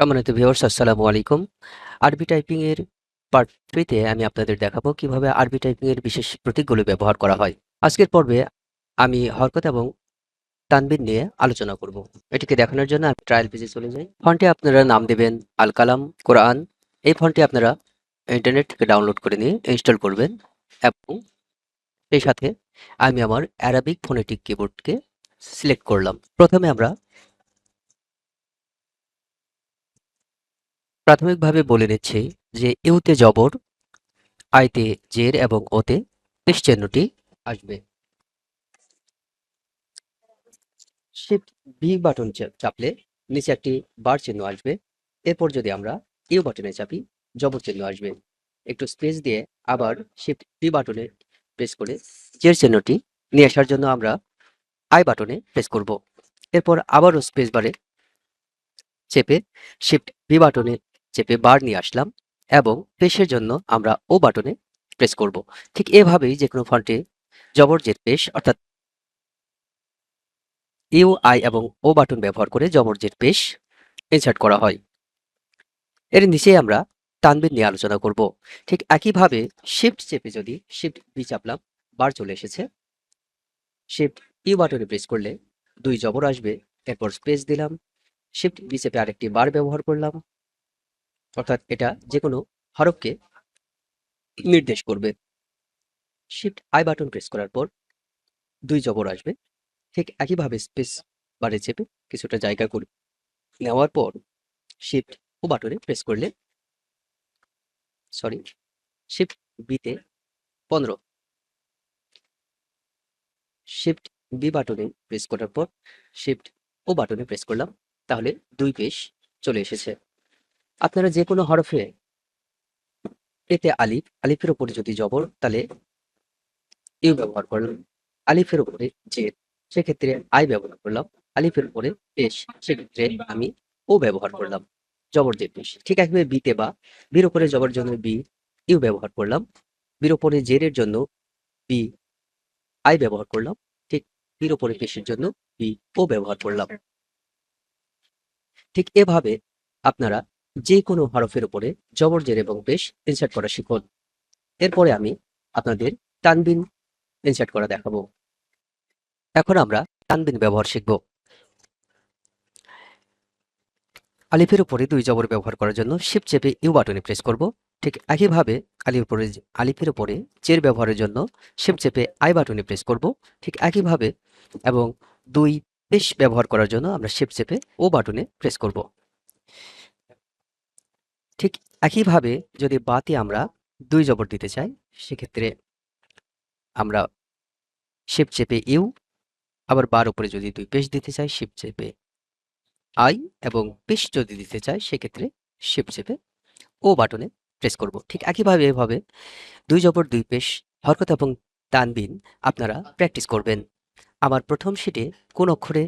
সম্মানিত ভিউয়ার্স আসসালামু আলাইকুম। আরবি টাইপিং এর পার্ট থ্রিতে আমি আপনাদের দেখাবো কীভাবে আরবি টাইপিং এর বিশেষ প্রতীকগুলো ব্যবহার করা হয়। আজকের পর্বে আমি হরকত এবং তানবিন নিয়ে আলোচনা করব। এটিকে দেখানোর জন্য আমি ট্রায়াল পেজে চলে যাই। ফন্টে আপনারা নাম দেবেন আল কালাম কোরআন। এই ফন্টটি আপনারা ইন্টারনেট থেকে ডাউনলোড করে নিয়ে ইনস্টল করবেন এবং সেই সাথে আমি আমার অ্যারাবিক ফোনেটিক কিবোর্ডকে সিলেক্ট করলাম। প্রথমে আমরা প্রাথমিকভাবে বলে নিচ্ছি যে ইউতে জবর, আইতে জের এবং ওতে পেশ চিহ্নটি আসবে শিফট বি বাটন চাপলে নিচে একটি বার চিহ্ন আসবে। এরপর যদি আমরা ইউ বাটনে চাপি, জবর চিহ্ন আসবে। একটু স্পেস দিয়ে আবার শিফট বি বাটনে প্রেস করে জের চিহ্নটি নিয়ে আসার জন্য আমরা আই বাটনে প্রেস করব। এরপর আবারও স্পেস বারে চেপে শিফট বি বাটনে চেপে বার নিয়ে আসলাম এবং পেশের জন্য আমরা ও বাটনে প্রেস করব। ঠিক এভাবেই যে কোনো ফন্টে জবর জের পেশ, অর্থাৎ ইউ আই এবং ও বাটন ব্যবহার করে জবর জের পেশ ইনসার্ট করা হয়। এর নিচে আমরা তানবিন নিয়ে আলোচনা করব। ঠিক একইভাবে শিফট চেপে যদি শিফট বি চাপলাম, বার চলে এসেছে। শিফট ইউ বাটনে প্রেস করলে দুই জবর আসবে। এরপর স্পেস দিলাম। শিফট বি চেপে আরেকটি বার ব্যবহার করলাম। অর্থাৎ এটা যে কোনো হরফকে নির্দেশ করবে। শিফট আই বাটন প্রেস করার পর দুই জবর আসবে। ঠিক একইভাবে স্পেস বারে চেপে কিছুটা জায়গা করে নেওয়ার পর শিফট ও বাটনে প্রেস করলে সরি শিফট বিতে পনেরো। শিফট বি বাটনে প্রেস করার পর শিফট ও বাটনে প্রেস করলাম। তাহলে দুই পেশ চলে এসেছে। আপনারা যে কোনো হরফে এতে আলিফ, আলিফের উপরে যদি জবর, তাহলে ইউ ব্যবহার করলাম। আলিফের উপরে জের সেক্ষেত্রে আই ব্যবহার করলাম। আলিফের উপরে পেশ সেক্ষেত্রে আমি ও ব্যবহার করলাম। জবর জের পেশ ঠিক একভাবে বিতে বা, বির উপরে জবর জন্য বি, ইউ ব্যবহার করলাম। বির উপরে জেরের জন্য বি, আই ব্যবহার করলাম। ঠিক বির উপরে পেশের জন্য বি, ও ব্যবহার করলাম। ঠিক এভাবে আপনারা যে কোনো হরফের উপরে জবর জের এবং পেশ ইনসার্ট করা শিখুন। এরপরে আমি আপনাদের তানবিন ইনসার্ট করা দেখাবো। এখন আমরা তানবিন ব্যবহার শিখব। আলিফের উপরে দুই জবর ব্যবহার করার জন্য শিপ চেপে ইউ বাটনে প্রেস করব। ঠিক একইভাবে আলির উপরে আলিফের উপরে চের ব্যবহারের জন্য শিপ চেপে আই বাটনে প্রেস করব। ঠিক একইভাবে এবং দুই পেশ ব্যবহার করার জন্য আমরা শিপ চেপে ও বাটনে প্রেস করব। ঠিক একইভাবে যদি বাতে আমরা দুই জবর দিতে চাই, সেক্ষেত্রে আমরা শিপ চেপে ইউ আবার বার উপরে যদি দুই পেশ দিতে চাই শিপ চেপে আই এবং পেশ যদি দিতে চাই, সেক্ষেত্রে শিপ চেপে ও বাটনে প্রেস করব। ঠিক একইভাবে এভাবে দুই জবর, দুই পেশ, হরকত এবং তানবিন আপনারা প্র্যাকটিস করবেন। আমার প্রথম শিটে কোন অক্ষরে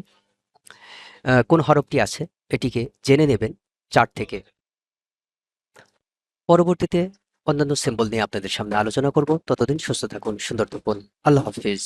কোন হরফটি আছে, এটিকে জেনে নেবেন চার থেকে। পরবর্তীতে অন্যান্য সিম্বল নিয়ে আপনাদের সামনে আলোচনা করব। ততদিন সুস্থ থাকুন, সুন্দর থাকুন। আল্লাহ হাফিজ।